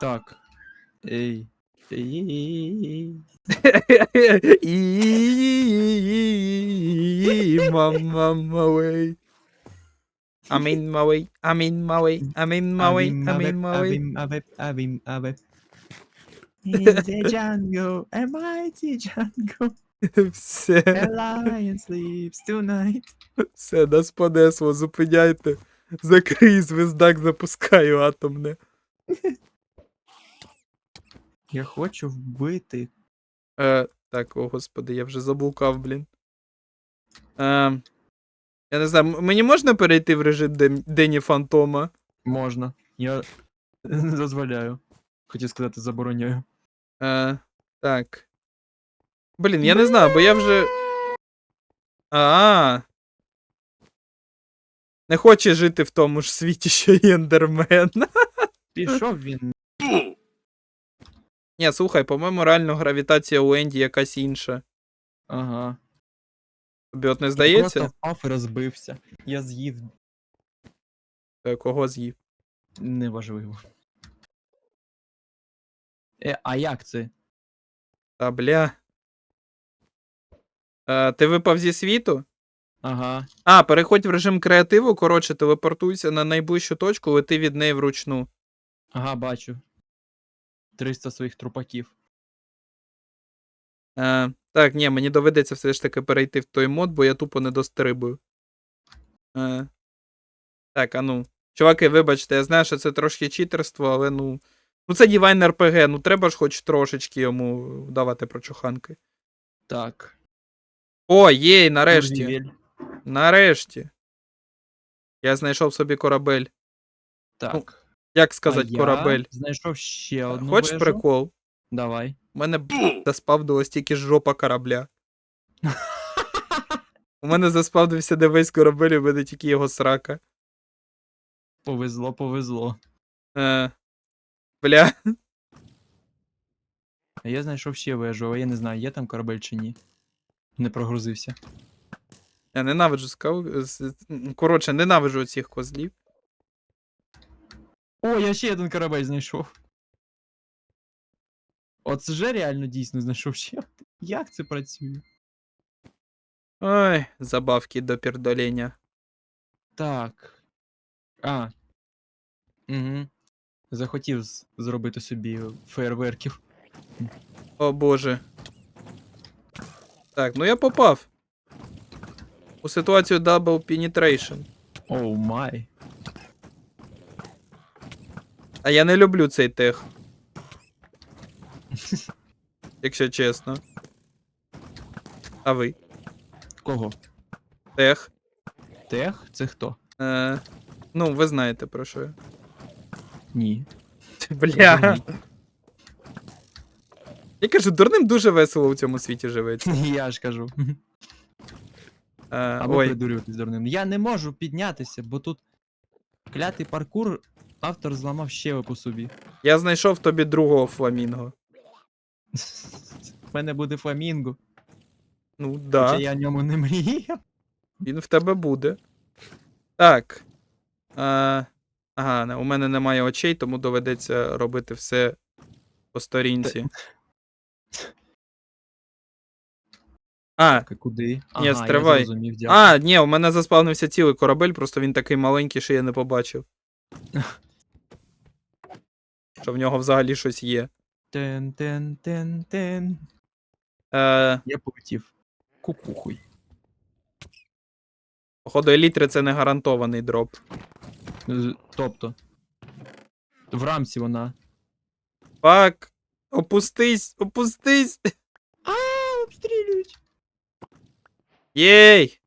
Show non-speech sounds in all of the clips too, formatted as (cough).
Так. Ей. Ей. І мама way. I'm in my way, I'm in my way, I'm in my way, I'm in my way. Avim, avip, avim, avip. In the jungle, a mighty jungle, Все, a lion sleeps tonight. все, нас понесло, зупиняйте. Закрий звездак, запускаю атомне. Я хочу вбити. Е, так, о господи, я вже заблукав, блін. Е, я не знаю, мені можна перейти в режим Дені Фантома? Можна. Я не (laughs) дозволяю. Хотів сказати, забороняю. Е, так. Блін, я не знаю, бо я вже. А. Не хоче жити в тому ж світі, що Ендермен. (laughs) Пішов він. Ні, слухай, по-моєму, реально гравітація у Енді якась інша. Ага. Тобі от не Я здається? Просто впав і розбився. Я з'їв. Е, Кого з'їв? Неважливо. Е, а як це? Та бля. Е, ти випав зі світу? Ага. А, переходь в режим креативу, коротше, телепортуйся на найближчу точку, лети від неї вручну. Ага, бачу. 300 своїх трупаків. Е, так, ні, мені доведеться все ж таки перейти в той мод, бо я тупо не дострибую. Е, так, а ну. Чуваки, вибачте, я знаю, що це трошки читерство, але ну. Ну це Divine RPG, ну треба ж хоч трошечки йому давати прочуханки. Так. О, єй, нарешті. Нарешті. Я знайшов собі корабель. Так. Як А сказати, я? Знайшов ще одну Хочеш вежу. прикол? Давай. У мене заспавдилась тільки жопа корабля. У мене заспавдився не весь корабель, у мене тільки його срака. Повезло, повезло. Е, бля. А я знайшов ще вежу, але я не знаю, є там корабель чи ні. Не прогрузився. Я ненавиджу м, Коротше, ненавиджу цих козлів. О, я ще один корабель знайшов. Оце же реально дійсно знайшов ще. Як це працює? Ой, забавки до пердолення. Так. А. Угу. Захотів зробити собі фейерверків. О боже. Так, ну я попав. У ситуацію Double Penetration. Оу май. А я не люблю цей тех. Якщо чесно. А ви? Кого? Тех. Тех? Це хто? Е, ну, ви знаєте про що я. Ні. Бля. Я кажу, дурним дуже весело у цьому світі живеться. (laughs) Я ж кажу. Е, Або ой, придурюватись дурним. Я не можу піднятися, бо тут клятий паркур автор зламав щелепу собі. я знайшов тобі другого фламінго. В мене буде фламінго. Ну, Хоча я о ньому не мріяв. він в тебе буде. Так. Е, ага, у мене немає очей, тому доведеться робити все по сторінці. А, а куди? Ага, я зрозумів, дякую. а, ні, у мене заспавнився цілий корабель, просто він такий маленький, що я не побачив. (laughs) Що в нього взагалі щось є. Тен, тен, тен, тен. Е, Я полетів. Кукухуй. походу, елітри це не гарантований дроп. З- Тобто. В рамці вона. Фак! Опустись! Опустись! А, обстрілюють. Єй!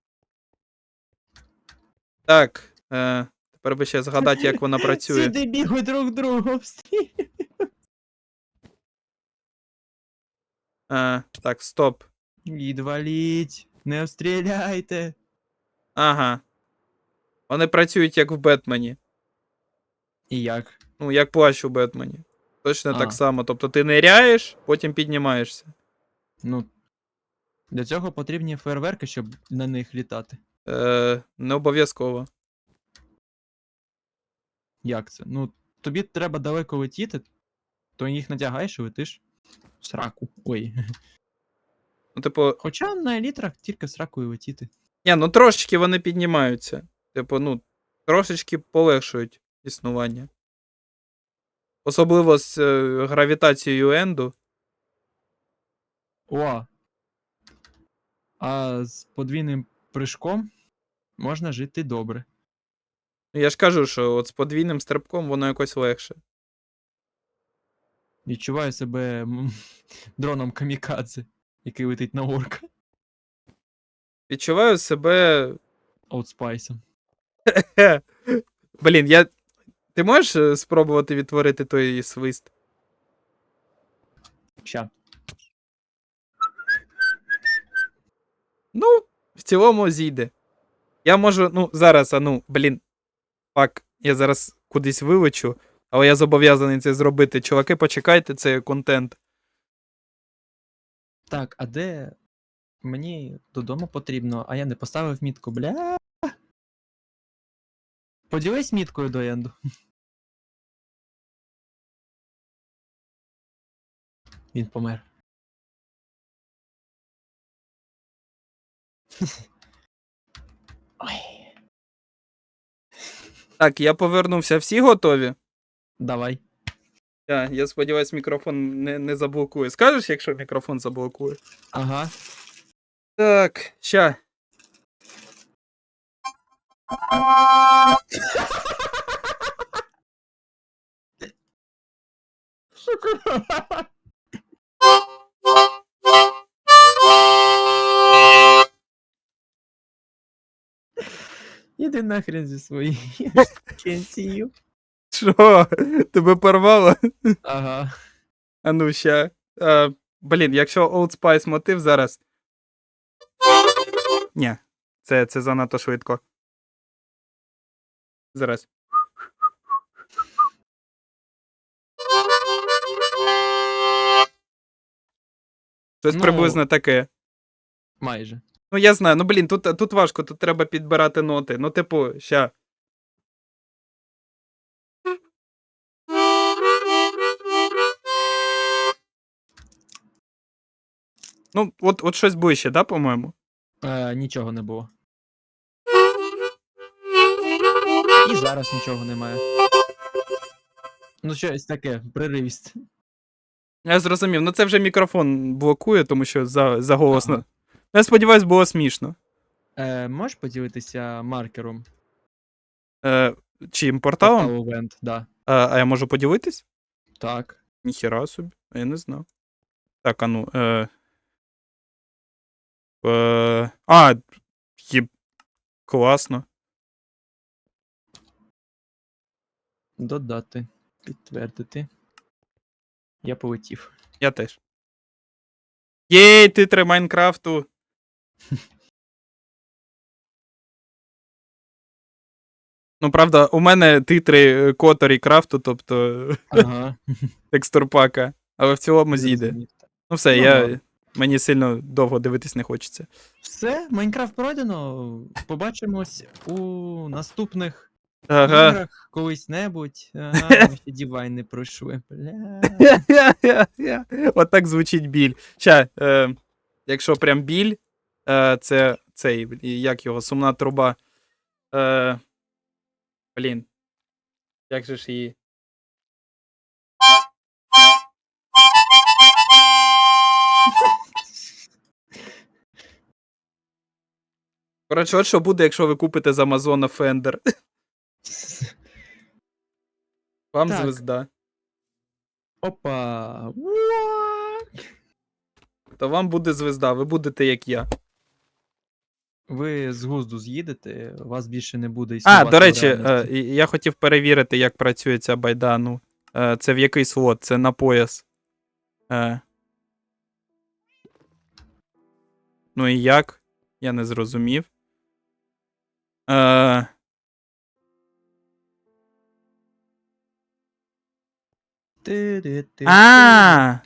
Так. Е, тепер би ще згадати, як вона (laughs) працює. Сюди бігуть друг друга обстрілюють. Е, так, стоп. Відваліть. Не обстріляйте. Ага. Вони працюють як в Бетмені. І як? Ну, як плащ у Бетмені. Точно А. так само. Тобто ти ниряєш, потім піднімаєшся. Ну. Для цього потрібні фейерверки, щоб на них літати. Е, не обов'язково. Як це? Ну, тобі треба далеко летіти, то їх надягаєш і летиш в сраку. Ой. Ну, типу, Хоча на елітрах тільки в сраку і летіти. ні, ну трошечки вони піднімаються. Типу, ну, трошечки полегшують існування. Особливо з е, гравітацією Енду. О! А з подвійним прыжком можна жити добре. Я ж кажу, що от з подвійним стрибком воно якось легше. Відчуваю себе м, (laughs) дроном камікадзе, який летить на орка. Відчуваю себе. Аутспайсом. (laughs) Блін, я. Ти можеш е, спробувати відтворити той свист? Ща. Ну, в цілому зійде. Я можу, ну, зараз, а ну, блін. Фак, я зараз кудись вилечу, але я зобов'язаний це зробити. Чуваки, почекайте, це контент. Так, а де мені додому потрібно, а я не поставив мітку, бля. Поділись міткою до енду. Він помер. Ой, Так, я повернувся. Всі готові? давай. Я, я сподіваюсь, мікрофон не, не заблокує. Скажеш, якщо мікрофон заблокує? Ага. Так, ща. Іди нахрен зі своєю пенсією. Що? Тебе порвало? Ага. А ну ща. А, блін, якщо Old Spice мотив зараз. Ні, це, це занадто швидко. Зараз. Щось Ну. приблизно таке. Майже. Ну, я знаю, ну блін, тут, тут важко, тут треба підбирати ноти. Ну, типу, ща. Ну, от, от щось ближче, да, по-моєму? Е, нічого не було. І зараз нічого немає. Ну, щось таке, приривість. Я зрозумів. Ну це вже мікрофон блокує, тому що за, за голосно. Ага. Я сподіваюсь, було смішно. Е, можеш поділитися маркером? Е, чим порталом? Портал Event, да. А, а я можу поділитись? Так. Ніхіра собі, а я не знав. Так, а ну. Е... Е... А, є... класно. Додати. Підтвердити. Я полетів. Я теж. Єй, титри Майнкрафту. Ну, правда, у мене титри Которі крафту, тобто Ага. (laughs) текстурпака, але в цілому зійде. Ну все, Ну, я... мені сильно довго дивитись не хочеться. Все, Майнкрафт пройдено. Побачимось у наступних Ага. іграх колись-небудь. Ага, (laughs) ми ще Дівайн не пройшли. Бля. (laughs) От так звучить біль. Ща, е, якщо прям біль, е, це цей, як його, сумна труба. Е, блін. Як же ж її. Коротше, от що буде, якщо ви купите з Амазона Fender. (laughs) Вам Так. звезда. Опа. То вам буде звезда, ви будете як я. Ви з глузду з'їдете, у вас більше не буде А, до речі, е, реальності. я хотів перевірити, як працює ця байда. Ну, е, це в який слот? Це на пояс. Е. Ну і як? Я не зрозумів. Е, а!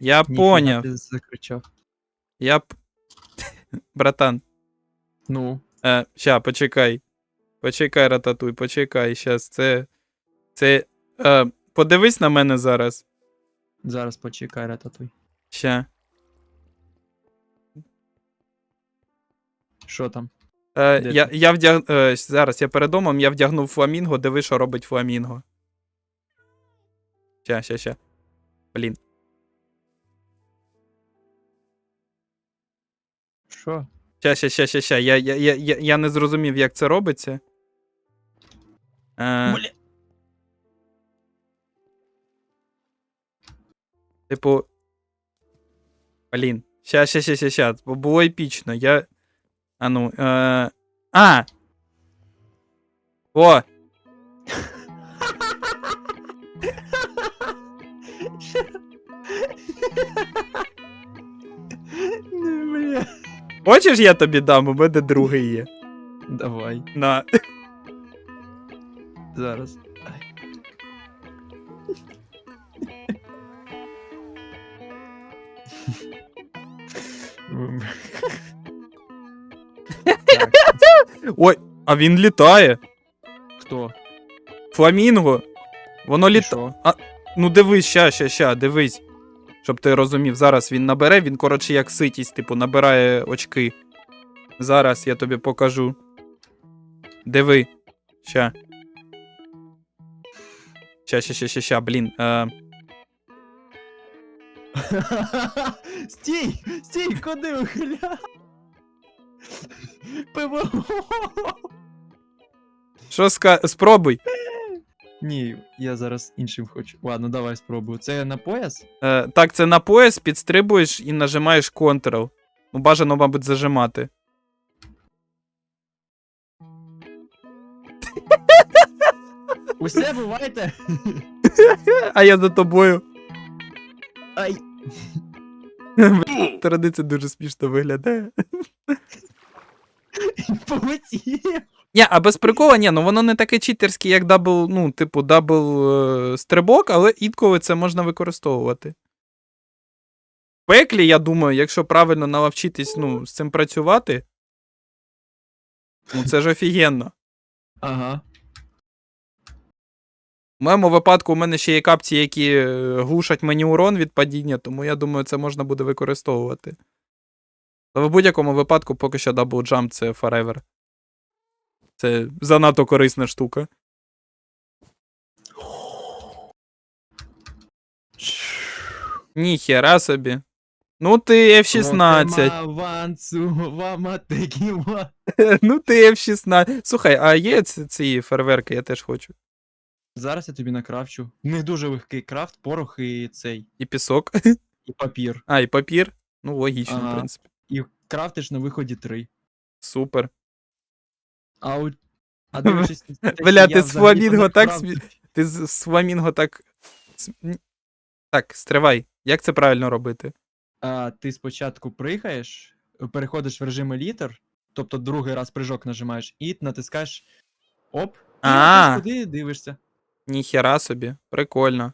Я Ніфіга поняв. ти закричав. Я п... Братан, Ну, е, ща, почекай. Почекай, рататуй, почекай. Щас, це. Це. Е, подивись на мене зараз. Зараз почекай, рататуй. Ще. Що там? Е, Де я, ти? я вдяг... е, зараз я перед домом, я вдягнув фламінго, диви, що робить фламінго. Ща, ща, ща. Блін. Що? Ща, ща, ща, ща, ща. Я, я, я, я, я не зрозумів, як це робиться. Е, Бля. типу. Блін. Ща, ща, ща, ща, ща. Бо Було епічно. Я. А ну. Е... А! О! Хочеш, я тобі дам, у мене другий є. Давай, На. зараз. Ой, а він літає. Хто? Фламінго. Воно літає. Ну дивись, ща, ща, ща, дивись. Щоб ти розумів, зараз він набере, він, коротше, як ситість, типу, набирає очки. Зараз я тобі покажу. Диви. Ща. Ща, ща, ща, ща, ща, блін. Е, (laughs) Стій! Стій, куди ухиля? ПВО! що ска... Спробуй. Ні, я зараз іншим хочу. Ладно, давай спробую. Це на пояс? Е, так, це на пояс, підстрибуєш і нажимаєш Ctrl. Ну, бажано, мабуть, зажимати. Усе бувайте! (laughs) А я за тобою. Ай! Це дуже смішно виглядає. Полетів! Ні, а без прикола, ні, ну воно не таке читерське, як дабл, ну, типу, дабл е, стрибок, але інколи це можна використовувати. В пеклі, я думаю, якщо правильно наловчитись ну, з цим працювати, ну це ж офігенно. Ага. В моєму випадку у мене ще є капці, які е, глушать мені урон від падіння, тому я думаю, це можна буде використовувати. Але в будь-якому випадку поки що Double Jump це forever. Це занадто корисна штука. Ніхера собі. Ну ти F16. Авансу, вама текіма. (laughs) ну ти F16. Слухай, а є ці, ці фейерверки, я теж хочу. Зараз я тобі накрафчу. Не дуже легкий крафт, порох і цей, І пісок. і папір. А, і папір. Ну, логічно, в принципі. І крафтиш на виході три. Супер. А у... А дивлячись, на те, що Бля, я ти з взагалі фламінго так смі- Ти з, з фламінго так. с- ні. Так, стривай. Як це правильно робити? А, ти спочатку пригаєш, переходиш в режим елітер, тобто другий раз прыжок нажимаєш, і натискаєш оп, і А. туди дивишся. Ніхера собі. Прикольно.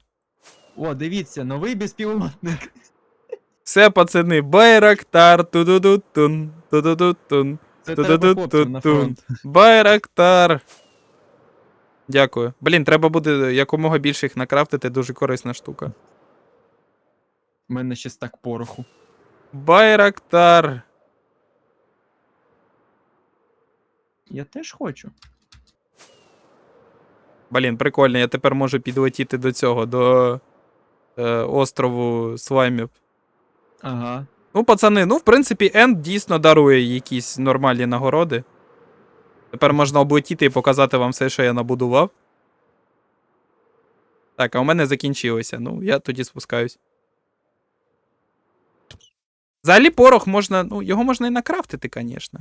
О, дивіться, новий безпілотник. Все, пацани, Байрактар, ту-ду-ду-тун, ту-ду-ду-тун. Це треба хлопців на фронт. Байрактар. Дякую. Блін, треба буде якомога більше їх накрафтити, дуже корисна штука. У мене ще стак пороху. Байрактар. Я теж хочу. Блін, прикольно, я тепер можу підлетіти до цього, до е, острову слаймів. Ага. Ну, пацани, ну, в принципі, Енд дійсно дарує якісь нормальні нагороди. Тепер можна облетіти і показати вам все, що я набудував. Так, а у мене закінчилося. Ну, я тоді спускаюсь. Взагалі порох можна, ну, його можна і накрафтити, звісно.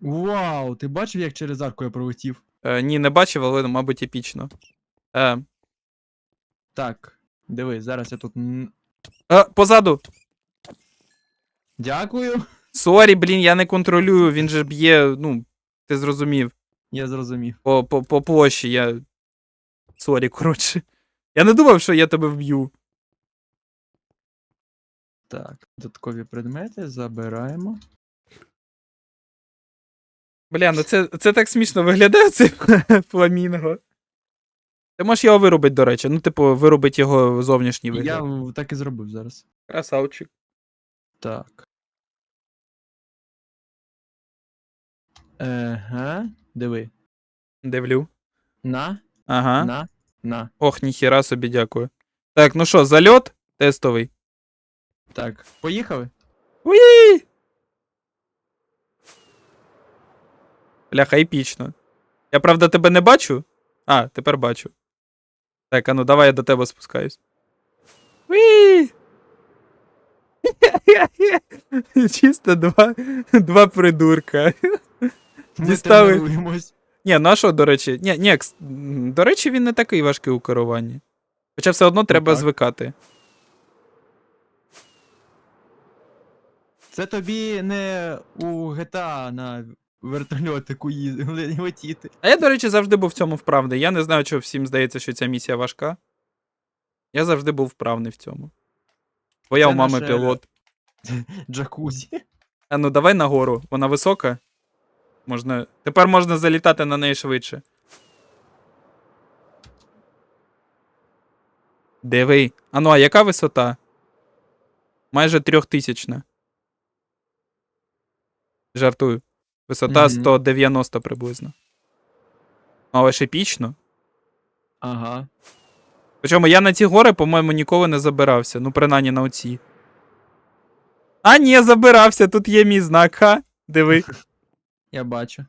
Вау, ти бачив, як через арку я пролетів? Е, ні, не бачив, але, мабуть, епічно. Е, Так, диви, зараз я тут. е, позаду. Дякую. Сорі, блін, я не контролюю, він же б'є, ну, ти зрозумів. Я зрозумів. По, по, по площі я. Сорі, коротше. Я не думав, що я тебе вб'ю. Так, додаткові предмети забираємо. Бля, ну це, це так смішно виглядає цей (laughs) фламінго. Ти можеш його вирубити, до речі. Ну, типу, вирубити його зовнішній вигляд. Я так і зробив зараз. Красавчик. Так. Ага. Диви. Дивлю. На, Ага. на, на. Ох, ніхіра собі дякую. Так, ну що, зальот тестовий. Так, поїхали? Уї! Бляха, епічно. Я правда тебе не бачу? А, тепер бачу. Так, а ну давай я до тебе спускаюсь. Уї! (laughs) Чисто два, два придурка. Ми Дістали. Ні, ну а що, до речі? Ні, ні, до речі, він не такий важкий у керуванні. Хоча все одно треба так. звикати. Це тобі не у GTA на вертольотику (laughs) летіти. А я, до речі, завжди був в цьому вправний. Я не знаю, чого всім здається, що ця місія важка. Я завжди був вправний в цьому. Бо я Це у мами наше- пілот. (laughs) Джакузі. А ну давай нагору. Вона висока. Можна. Тепер можна залітати на неї швидше. Диви. А ну, а яка висота? Майже трьохтисячна. Жартую. Висота Мгм. 190 приблизно. Але ж епічно. Ага. Причому я на ці гори, по-моєму, ніколи не забирався. Ну, принаймні на оці. А, ні, забирався, тут є мій знак, ха. Диви. (laughs) Я бачу.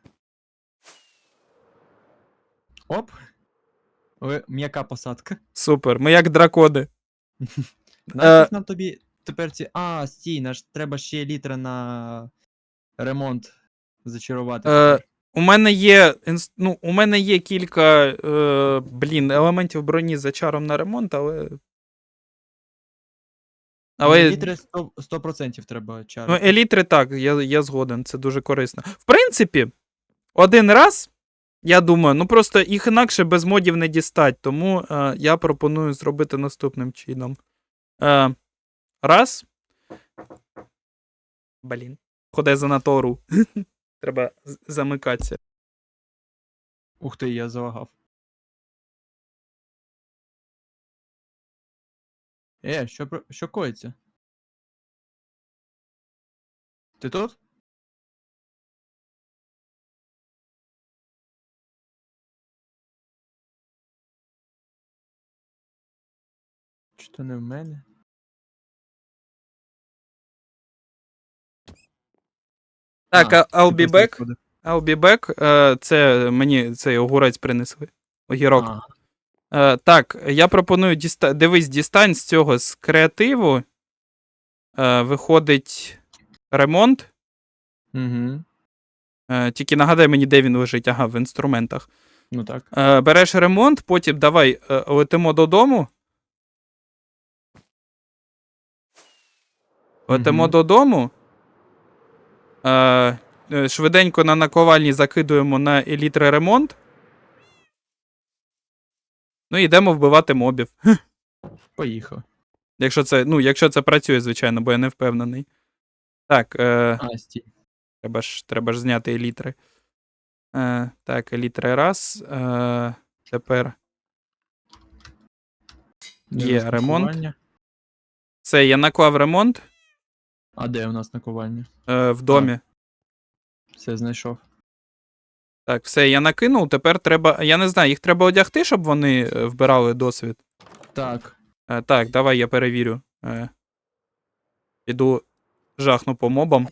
Оп. М'яка посадка. Супер. Ми як дракони. (laughs) Нафіг нам тобі тепер ці. А, стій, наш треба ще літра на ремонт зачарувати. Е. У мене є. Ну, у мене є кілька е, блін, елементів броні за чаром на ремонт, але. Але Літри 100%, 100% треба ну, елітри так, я, я згоден, це дуже корисно. В принципі, один раз, я думаю, ну просто їх інакше без модів не дістать, тому е, я пропоную зробити наступним чином. Е, раз. Блін. Ходе занадто ору. (laughs) Треба замикатися. Ух ти, я залагав. Е, що, про- що коїться? Ти тут? Чи то не в мене? Так, А, а, I'll be просто back. I'll be back. Е, Це мені цей огурець принесли. Огірок. А, Е, так, я пропоную діста... дивись, дістань з цього з креативу. Е, виходить ремонт. Угу. Е, тільки нагадай мені, де він лежить. Ага, в інструментах. Ну так. Е, береш ремонт, потім давай е, летимо додому. Летимо Мгм. додому. Е, е, швиденько на наковальні закидуємо на елітри ремонт. Ну йдемо вбивати мобів. Поїхав. Якщо це, ну, якщо це працює, звичайно, бо я не впевнений. Так, е, А, стій. треба, ж, треба ж зняти елітри. Е, так, елітри раз. Е, тепер Де Є ремонт. накування? все, я наклав ремонт А де у нас наковальня? е, в домі. Все знайшов. Так, все, я накинув. Тепер треба. Я не знаю, їх треба одягти, щоб вони е, вбирали досвід. Так. Е, так, давай я перевірю. Е, піду жахну по мобам.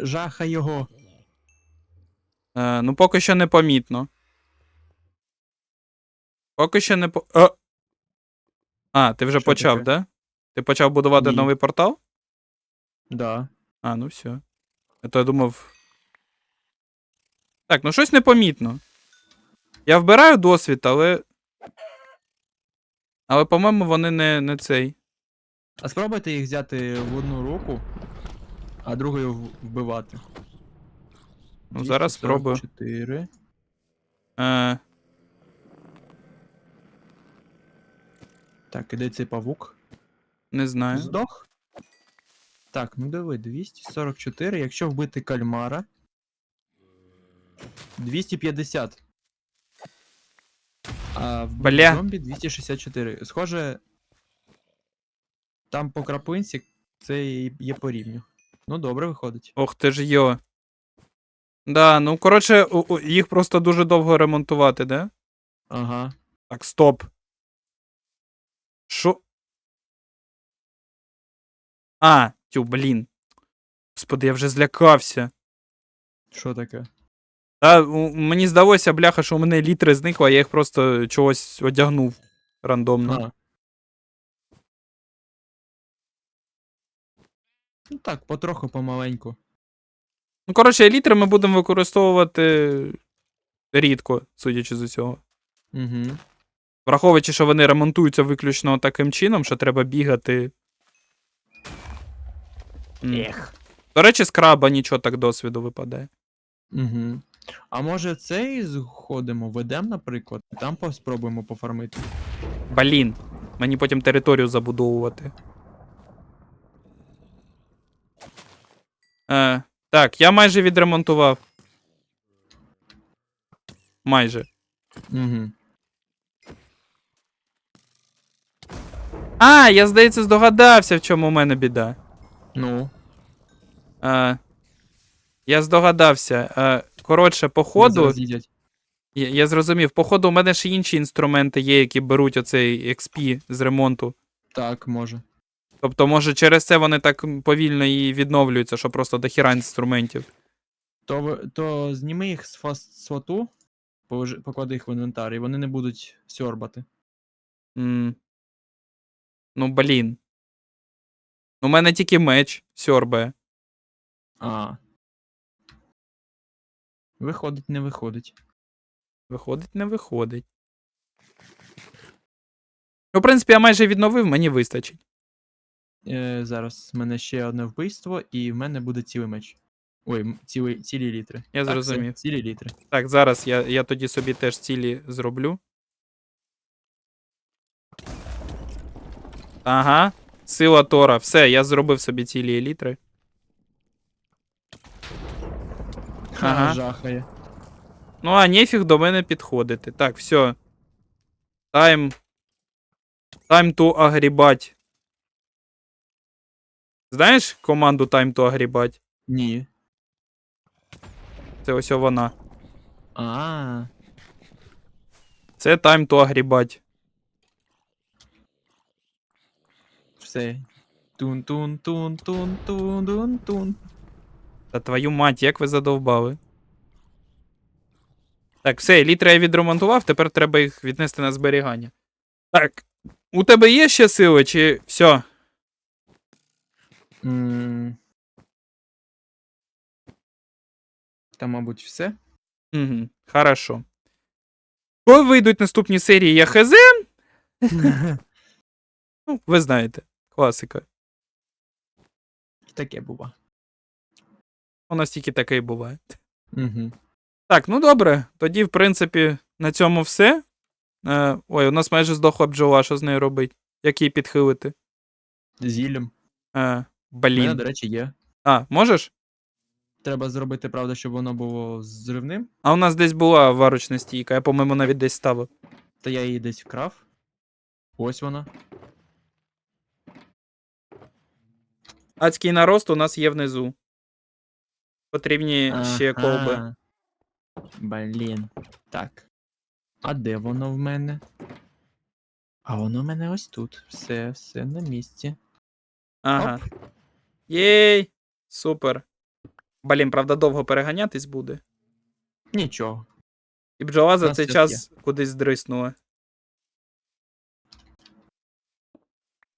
Жаха його. Е, ну, поки що непомітно. Поки що не по. А, а ти вже Що почав, таке? да? Ти почав будувати Ні. новий портал? Да. А, ну все. А то я думав. Так, ну щось непомітно. Я вбираю досвід, але. Але, по-моєму, вони не, не цей. А спробуйте їх взяти в одну руку, а другою вбивати. Ну, зараз спробую. 244. Е, Так, іде цей павук. не знаю. Здох. Так, ну диви, 244. Якщо вбити кальмара. 250. А в Бля. зомбі 264. Схоже, там по крапинці це і є по рівню. Ну, добре виходить. Ох ти ж йо. Да, ну коротше, у- у- їх просто дуже довго ремонтувати, да? Ага. Так, стоп. Що? А, тю, блін. Господи, я вже злякався. Що таке? Та, у- мені здалося, бляха, що у мене літри зникли, а я їх просто чогось одягнув рандомно. А. Ну так, потроху помаленьку. Ну, коротше, літри ми будемо використовувати рідко, судячи з усього. Угу. Враховуючи, що вони ремонтуються виключно таким чином, що треба бігати. М. Ех. До речі, з краба нічого так досвіду випадає. Угу. А може цей зходимо, ведемо, наприклад, там поспробуємо пофармити. Блін, мені потім територію забудовувати. Е, так, я майже відремонтував. Майже. Угу. А, я, здається, здогадався, в чому у мене біда. Ну, Е, я здогадався. Е, коротше, по ходу. Я, я зрозумів, походу, у мене ще інші інструменти є, які беруть оцей XP з ремонту. Так, може. Тобто, може, через це вони так повільно і відновлюються, що просто дохіра інструментів. То, то зніми їх з фаст слоту, поклади їх в інвентар, і вони не будуть сьорбати. м Ну, блін. У мене тільки меч сьорбає. А. Виходить, не виходить. Виходить, не виходить. Ну, в принципі, я майже відновив, мені вистачить. Е, зараз в мене ще одне вбивство, і в мене буде цілий меч. Ой, цілий, цілі літри. Я Так, зрозумів. Цілі літри. Так, зараз я, я тоді собі теж цілі зроблю. Ага. Сила Тора. Все, я зробив собі цілі елітри. Ха, Ага. жахає. Ну, а нефіг до мене підходити. Так, все. Time. Time to агрібать. Знаєш команду Time to агрібать? Ні. Це ось вона. А, Це Time to агрібать. все. Тун Та твою мать, як ви задовбали. Так, все, літри я відремонтував, тепер треба їх віднести на зберігання. Так, у тебе є ще сили, чи все? М. Та, мабуть, все. Угу, хорошо. Коли вийдуть наступні серії, я хз. (laughs) Ну, ви знаєте, класика. Таке бува. У нас тільки таке і буває. Угу. Так, ну добре. Тоді, в принципі, на цьому все. Е, ой, у нас майже здохла бджола, що з нею робить? Як її підхилити? Зіллям. Е, У мене, до речі, є. А, можеш? Треба зробити, правда, щоб воно було зривним. А у нас десь була варочна стійка, я, по-моєму, навіть десь ставив. Та я її десь вкрав. Ось вона. Адський нарост у нас є внизу. Потрібні ще колби. Блін. Так. А де воно в мене? А воно в мене ось тут. Все, все на місці. Ага. Оп. Єй! Супер. Блін, правда, довго переганятись буде. Нічого. І бджола за цей час кудись здриснула.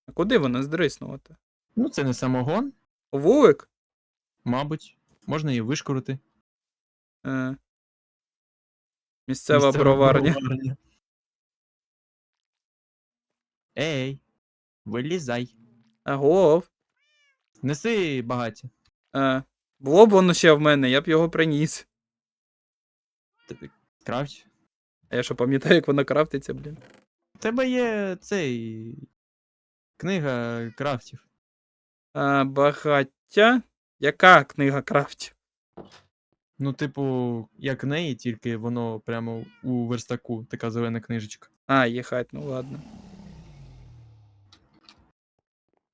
А куди вона здриснула-то? Ну, це не самогон, вулик? мабуть. Можна її вишкурити. Е. Місцева, Місцева броварня. броварня. Ей, вилізай. Агов. Неси багаті. Е. Було б воно ще в мене, я б його приніс. Крафть. А я що пам'ятаю, як воно крафтиться, блін. У тебе є цей. Книга крафтів. А, багаття. Яка книга крафтів? Ну, типу, як неї, тільки воно прямо у верстаку, така зелена книжечка. А, їхать, ну ладно.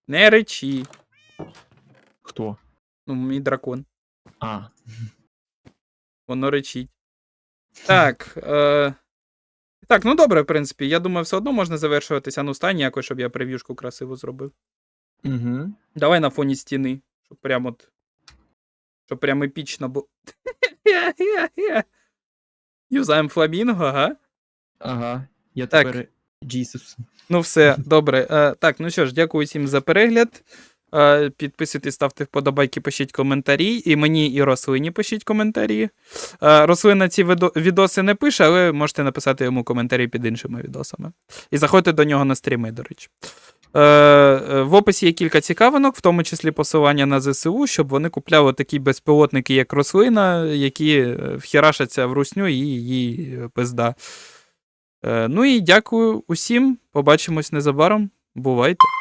Не речі. Хто? Ну, мій дракон. А. Воно речить. Так. Е... Так, ну добре, в принципі. Я думаю, все одно можна завершуватися. Ну, стань якось, щоб я прев'юшку красиво зробив. Угу. Давай на фоні стіни. Щоб прям от. Щоб прям епічно було. (laughs) Юзаємо фламінго, ага. Ага. Я Так. тепер Джісус. Ну, все, добре. Е, так, ну що ж, дякую всім за перегляд. Е, підписуйтесь, ставте вподобайки, пишіть коментарі. І мені, і рослині пишіть коментарі. Е, рослина ці відоси не пише, але можете написати йому коментарі під іншими відосами. І заходьте до нього на стріми, до речі. Е, в описі є кілька цікавинок, в тому числі посилання на ЗСУ, щоб вони купляли такі безпілотники, як рослина, які вхерашаться в русню і її пизда. Ну і дякую усім. Побачимось незабаром. Бувайте.